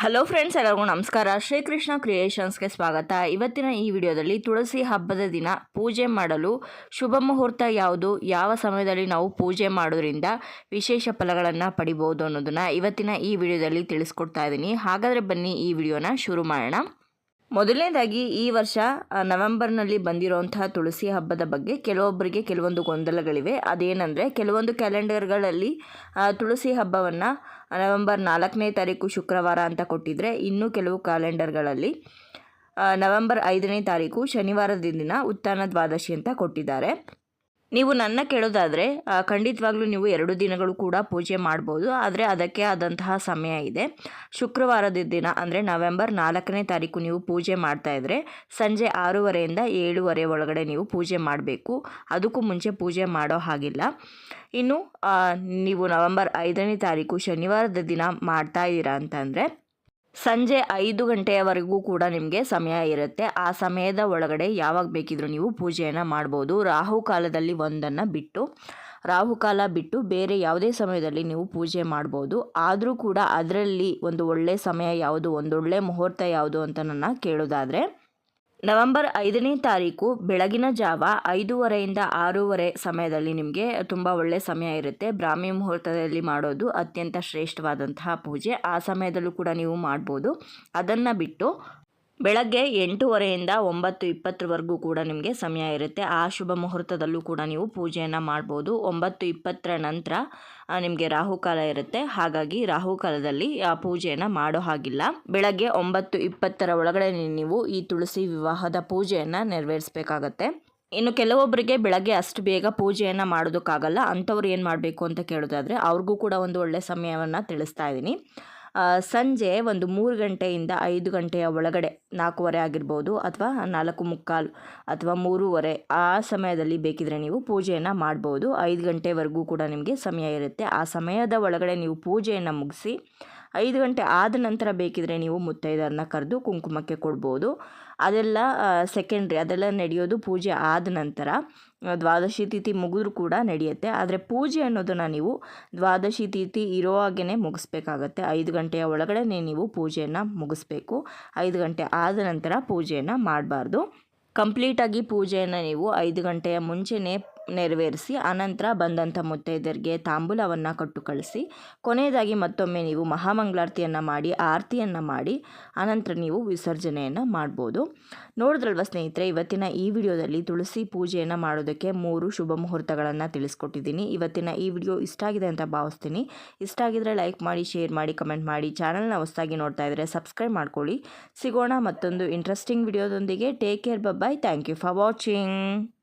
Hello friends ಎಲ್ಲರಿಗೂ ನಮಸ್ಕಾರ. ಶ್ರೀಕೃಷ್ಣ ಕ್ರಿಯೇಷನ್ಸ್ಗೆ ಸ್ವಾಗತ. ಇವತ್ತಿನ ಈ ವಿಡಿಯೋದಲ್ಲಿ ತುಳಸಿ ಹಬ್ಬದ ದಿನ ಪೂಜೆ ಮಾಡಲು ಶುಭ ಮುಹೂರ್ತ ಯಾವುದು, ಯಾವ ಸಮಯದಲ್ಲಿ ನಾವು ಪೂಜೆ ಮಾಡೋದ್ರಿಂದ ವಿಶೇಷ ಫಲಗಳನ್ನು ಪಡಿಬೋದು ಅನ್ನೋದನ್ನು ಇವತ್ತಿನ ಈ ವಿಡಿಯೋದಲ್ಲಿ ತಿಳಿಸ್ಕೊಡ್ತಾ ಇದ್ದೀನಿ ಹಾಗಾದರೆ ಬನ್ನಿ ಈ ವಿಡಿಯೋನ ಶುರು ಮಾಡೋಣ. ಮೊದಲನೇದಾಗಿ ಈ ವರ್ಷ ನವೆಂಬರ್ನಲ್ಲಿ ಬಂದಿರುವಂತಹ ತುಳಸಿ ಹಬ್ಬದ ಬಗ್ಗೆ ಕೆಲವೊಬ್ಬರಿಗೆ ಕೆಲವೊಂದು ಗೊಂದಲಗಳಿವೆ. ಅದೇನೆಂದರೆ, ಕೆಲವೊಂದು ಕ್ಯಾಲೆಂಡರ್ಗಳಲ್ಲಿ ತುಳಸಿ ಹಬ್ಬವನ್ನು ನವೆಂಬರ್ ನಾಲ್ಕನೇ ತಾರೀಕು ಶುಕ್ರವಾರ ಅಂತ ಕೊಟ್ಟಿದ್ದರೆ ಇನ್ನೂ ಕೆಲವು ಕ್ಯಾಲೆಂಡರ್ಗಳಲ್ಲಿ ನವೆಂಬರ್ ಐದನೇ ತಾರೀಕು ಶನಿವಾರದ ದಿನ ಉತ್ತಾನ ದ್ವಾದಶಿ ಅಂತ ಕೊಟ್ಟಿದ್ದಾರೆ. ನೀವು ನನ್ನ ಕೇಳೋದಾದರೆ ಖಂಡಿತವಾಗ್ಲೂ ನೀವು ಎರಡು ದಿನಗಳು ಕೂಡ ಪೂಜೆ ಮಾಡ್ಬೋದು, ಆದರೆ ಅದಕ್ಕೆ ಆದಂತಹ ಸಮಯ ಇದೆ. ಶುಕ್ರವಾರದ ದಿನ, ಅಂದರೆ ನವೆಂಬರ್ ನಾಲ್ಕನೇ ತಾರೀಕು ನೀವು ಪೂಜೆ ಮಾಡ್ತಾ ಇದ್ದರೆ ಸಂಜೆ ಆರೂವರೆಯಿಂದ ಏಳುವರೆ ಒಳಗಡೆ ನೀವು ಪೂಜೆ ಮಾಡಬೇಕು. ಅದಕ್ಕೂ ಮುಂಚೆ ಪೂಜೆ ಮಾಡೋ ಹಾಗಿಲ್ಲ. ಇನ್ನು ನೀವು ನವೆಂಬರ್ ಐದನೇ ತಾರೀಕು ಶನಿವಾರದ ದಿನ ಮಾಡ್ತಾ ಇದ್ದೀರಾ ಅಂತಂದರೆ ಸಂಜೆ ಐದು ಗಂಟೆಯವರೆಗೂ ಕೂಡ ನಿಮಗೆ ಸಮಯ ಇರುತ್ತೆ. ಆ ಸಮಯದ ಒಳಗಡೆ ಯಾವಾಗ ಬೇಕಿದ್ರೂ ನೀವು ಪೂಜೆಯನ್ನು ಮಾಡ್ಬೋದು. ರಾಹುಕಾಲದಲ್ಲಿ ಒಂದನ್ನು ಬಿಟ್ಟು ರಾಹುಕಾಲ ಬಿಟ್ಟು ಬೇರೆ ಯಾವುದೇ ಸಮಯದಲ್ಲಿ ನೀವು ಪೂಜೆ ಮಾಡ್ಬೋದು. ಆದರೂ ಕೂಡ ಅದರಲ್ಲಿ ಒಂದು ಒಳ್ಳೆಯ ಸಮಯ ಯಾವುದು, ಒಂದೊಳ್ಳೆ ಮುಹೂರ್ತ ಯಾವುದು ಅಂತ ನನ್ನ ಕೇಳೋದಾದರೆ ನವೆಂಬರ್ ಐದನೇ ತಾರೀಕು ಬೆಳಗಿನ ಜಾವ ಐದೂವರೆಯಿಂದ ಆರೂವರೆ ಸಮಯದಲ್ಲಿ ನಿಮಗೆ ತುಂಬ ಒಳ್ಳೆಯ ಸಮಯ ಇರುತ್ತೆ. ಬ್ರಾಹ್ಮಿ ಮುಹೂರ್ತದಲ್ಲಿ ಮಾಡೋದು ಅತ್ಯಂತ ಶ್ರೇಷ್ಠವಾದಂತಹ ಪೂಜೆ. ಆ ಸಮಯದಲ್ಲೂ ಕೂಡ ನೀವು ಮಾಡ್ಬೋದು. ಅದನ್ನು ಬಿಟ್ಟು ಬೆಳಗ್ಗೆ ಎಂಟೂವರೆಯಿಂದ ಒಂಬತ್ತು ಇಪ್ಪತ್ತರವರೆಗೂ ಕೂಡ ನಿಮಗೆ ಸಮಯ ಇರುತ್ತೆ. ಆ ಶುಭ ಮುಹೂರ್ತದಲ್ಲೂ ಕೂಡ ನೀವು ಪೂಜೆಯನ್ನು ಮಾಡ್ಬೋದು. ಒಂಬತ್ತು ಇಪ್ಪತ್ತರ ನಂತರ ನಿಮಗೆ ರಾಹುಕಾಲ ಇರುತ್ತೆ. ಹಾಗಾಗಿ ರಾಹುಕಾಲದಲ್ಲಿ ಆ, ಪೂಜೆಯನ್ನು ಮಾಡೋ ಹಾಗಿಲ್ಲ. ಬೆಳಗ್ಗೆ ಒಂಬತ್ತು ಇಪ್ಪತ್ತರ ಒಳಗಡೆ ನೀವು ಈ ತುಳಸಿ ವಿವಾಹದ ಪೂಜೆಯನ್ನು ನೆರವೇರಿಸಬೇಕಾಗತ್ತೆ. ಇನ್ನು ಕೆಲವೊಬ್ಬರಿಗೆ ಬೆಳಗ್ಗೆ ಅಷ್ಟು ಬೇಗ ಪೂಜೆಯನ್ನು ಮಾಡೋದಕ್ಕಾಗಲ್ಲ. ಅಂಥವ್ರು ಏನು ಮಾಡಬೇಕು ಅಂತ ಕೇಳೋದಾದರೆ, ಅವ್ರಿಗೂ ಕೂಡ ಒಂದು ಒಳ್ಳೆಯ ಸಮಯವನ್ನು ತಿಳಿಸ್ತಾ ಇದ್ದೀನಿ ಸಂಜೆ ಒಂದು ಮೂರು ಗಂಟೆಯಿಂದ ಐದು ಗಂಟೆಯ ಒಳಗಡೆ ನಾಲ್ಕೂವರೆ ಆಗಿರ್ಬೋದು ಅಥವಾ ನಾಲ್ಕು ಮುಕ್ಕಾಲು ಅಥವಾ ಮೂರುವರೆ ಆ ಸಮಯದಲ್ಲಿ ಬೇಕಿದ್ರೆ ನೀವು ಪೂಜೆಯನ್ನು ಮಾಡ್ಬೋದು. ಐದು ಗಂಟೆವರೆಗೂ ಕೂಡ ನಿಮಗೆ ಸಮಯ ಇರುತ್ತೆ. ಆ ಸಮಯದ ಒಳಗಡೆ ನೀವು ಪೂಜೆಯನ್ನು ಮುಗಿಸಿ ಐದು ಗಂಟೆ ಆದ ನಂತರ ಬೇಕಿದ್ರೆ ನೀವು ಮುತ್ತೈದರನ್ನ ಕರೆದು ಕುಂಕುಮಕ್ಕೆ ಕೊಡ್ಬೋದು. ಅದೆಲ್ಲ ಸೆಕೆಂಡ್ರಿ ಅದೆಲ್ಲ ನಡೆಯೋದು ಪೂಜೆ ಆದ ನಂತರ ದ್ವಾದಶಿ ತಿಥಿ ಮುಗಿದ್ರೂ ಕೂಡ ನಡೆಯುತ್ತೆ. ಆದರೆ ಪೂಜೆ ಅನ್ನೋದನ್ನು ನೀವು ದ್ವಾದಶಿ ತಿಥಿ ಇರೋ ಹಾಗೇ ಮುಗಿಸ್ಬೇಕಾಗತ್ತೆ. ಐದು ಗಂಟೆಯ ಒಳಗಡೆ ನೀವು ಪೂಜೆಯನ್ನು ಮುಗಿಸ್ಬೇಕು. ಐದು ಗಂಟೆ ಆದ ನಂತರ ಪೂಜೆಯನ್ನು ಮಾಡಬಾರ್ದು. ಕಂಪ್ಲೀಟಾಗಿ ಪೂಜೆಯನ್ನು ನೀವು ಐದು ಗಂಟೆಯ ಮುಂಚೆನೇ ನೆರವೇರಿಸಿ ಆನಂತರ ಬಂದಂಥ ಮುತ್ತೈದೆಯರಿಗೆ ತಾಂಬೂಲವನ್ನು ಕೊಟ್ಟು ಕಳಿಸಿ ಕೊನೆಯದಾಗಿ ಮತ್ತೊಮ್ಮೆ ನೀವು ಮಹಾಮಂಗಳಾರತಿಯನ್ನು ಮಾಡಿ, ಆರತಿಯನ್ನು ಮಾಡಿ ಆನಂತರ ನೀವು ವಿಸರ್ಜನೆಯನ್ನು ಮಾಡ್ಬೋದು. ನೋಡಿದ್ರಲ್ವ ಸ್ನೇಹಿತರೆ, ಇವತ್ತಿನ ಈ ವಿಡಿಯೋದಲ್ಲಿ ತುಳಸಿ ಪೂಜೆಯನ್ನು ಮಾಡೋದಕ್ಕೆ ಮೂರು ಶುಭ ಮುಹೂರ್ತಗಳನ್ನು ತಿಳಿಸ್ಕೊಟ್ಟಿದ್ದೀನಿ. ಇವತ್ತಿನ ಈ ವಿಡಿಯೋ ಇಷ್ಟ ಆಗಿದೆ ಅಂತ ಭಾವಿಸ್ತೀನಿ. ಇಷ್ಟ ಆಗಿದ್ರೆ ಲೈಕ್ ಮಾಡಿ, ಶೇರ್ ಮಾಡಿ, ಕಮೆಂಟ್ ಮಾಡಿ. ಚಾನಲ್ನ ಹೊಸದಾಗಿ ನೋಡ್ತಾ ಇದ್ದರೆ ಸಬ್ಸ್ಕ್ರೈಬ್ ಮಾಡ್ಕೊಳ್ಳಿ. ಸಿಗೋಣ ಮತ್ತೊಂದು interesting ವಿಡಿಯೋದೊಂದಿಗೆ. Take care bye thank you for watching